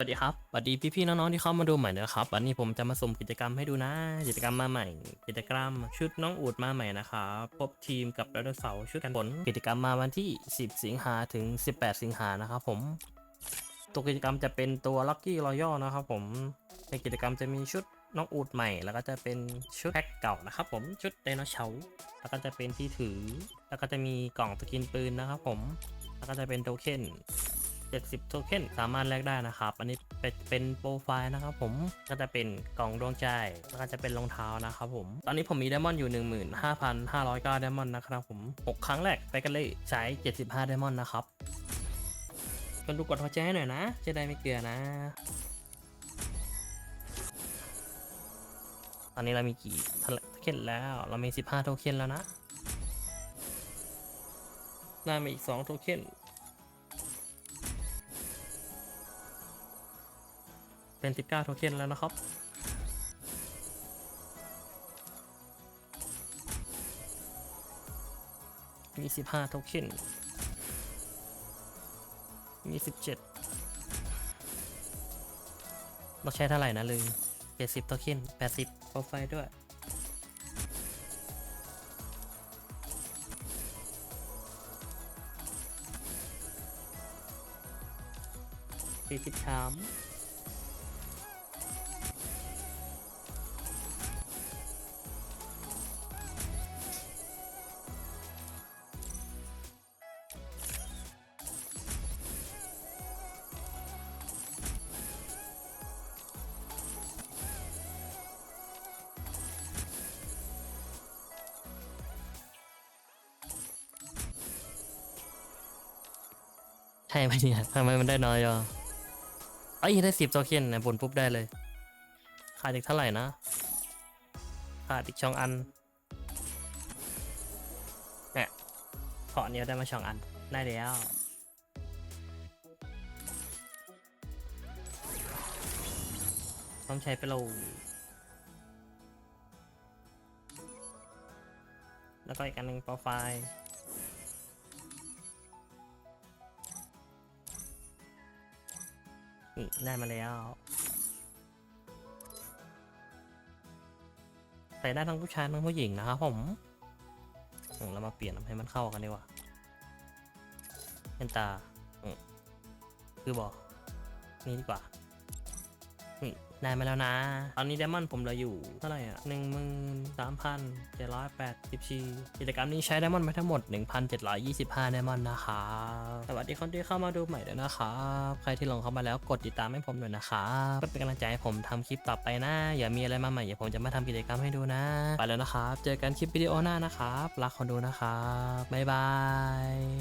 สวัสดีครับ สวัสดีพี่ๆน้องๆที่เข้ามาดูใหม่นะครับ วันนี้ผมจะมาสุ่มกิจกรรมให้ดูนะ กิจกรรมมาใหม่ กิจกรรมชุดน้องอูดมาใหม่นะครับพบทีมกับไดโนเสาร์ชุดกันฝนกิจกรรมมาวันที่ 10 สิงหาถึง 18 สิงหานะครับผม ตัวกิจกรรมจะเป็นตัว Lucky Royal นะครับผม ในกิจกรรมจะมีชุดน้องอูดใหม่ แล้วก็จะเป็นชุดแพ็คเก่านะครับผม ชุดไดโนเสาร์แล้วก็จะเป็นที่ถือ แล้วก็จะมีกล่องสกินปืนนะครับผม แล้วก็จะเป็นโทเค็น 70 โทเค็นสามารถแลกได้นะครับ อันนี้เป็นโปรไฟล์นะครับผมก็จะเป็นกล่องดวงใจแล้วก็จะเป็นรองเท้านะครับผม ตอนนี้ผมมีไดมอนด์อยู่ 15,509ไดมอนด์นะครับผม 6 ครั้งแรกไปกันเลยใช้ 75ไดมอนด์นะครับกันดูกดหัวใจให้หน่อยนะจะได้ไม่เกลือนะ ตอนนี้เรามีกี่โทเค็นแล้ว เรามี 15 โทเค็นแล้วนะได้มาอีก 2 โทเค็น เป็น 19 โทเค็นแล้วนะครับ มี 15 โทเค็น มี 17 เราใช้เท่าไหร่นะลืม 70 โทเค็น 80โปรไฟล์ด้วยสี่สิบสาม ใช่ไหมเนี่ยทำไมมันได้น้อยอะเอ้ได้สิบโทเค็นนะบนปุ๊บได้เลย ขาดอีกเท่าไหร่นะ ขาดอีกช่องอันเนี่ยขอเนี้ยได้มาช่องอัน ได้แล้วต้องใช้ไปโลแล้วก็อีกอันหนึ่งโปรไฟล์ นี่ได้มาแล้ว ใส่ได้ทั้งผู้ชายทั้งผู้หญิงนะครับผมเรามาเปลี่ยนให้มันเข้ากันดีกว่าเป็นตา คือบอกนี่ดีกว่า ได้มาแล้วนะ ตอนนี้ไดมอนด์ผมเหลืออยู่เท่าไหร่อะหนึ่งหมื่นสามพันเจ็ดร้อยแปดสิบชีกิจกรรมนี้ใช้ไดมอนด์ไปทั้งหมด1,725ไดมอนด์นะครับสวัสดีคนที่เข้ามาดูใหม่ด้วยนะครับ ใครที่ลงเข้ามาแล้วกดติดตามให้ผมด้วยนะครับเพื่อเป็นกำลังใจให้ผมทำคลิปต่อไปนะ อย่ามีอะไรมาใหม่อย่าผมจะมาทำกิจกรรมให้ดูนะ ไปแล้วนะครับ เจอกันคลิปวิดีโอหน้านะครับ รักคนดูนะครับบ๊ายบาย